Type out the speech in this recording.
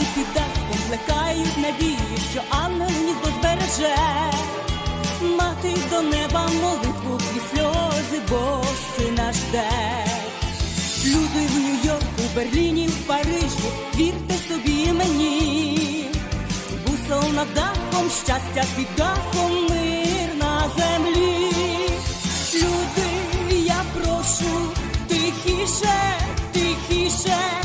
Люди під дахом плекають надії, що ангел гніздо збереже. Мати до неба молитву і сльози, бо сина жде. Люди в Нью-Йорку, Берліні, в Парижі, вірте собі і мені. Бусел над дахом, щастя під дахом, мир на землі. Люди, я прошу, тихіше, тихіше,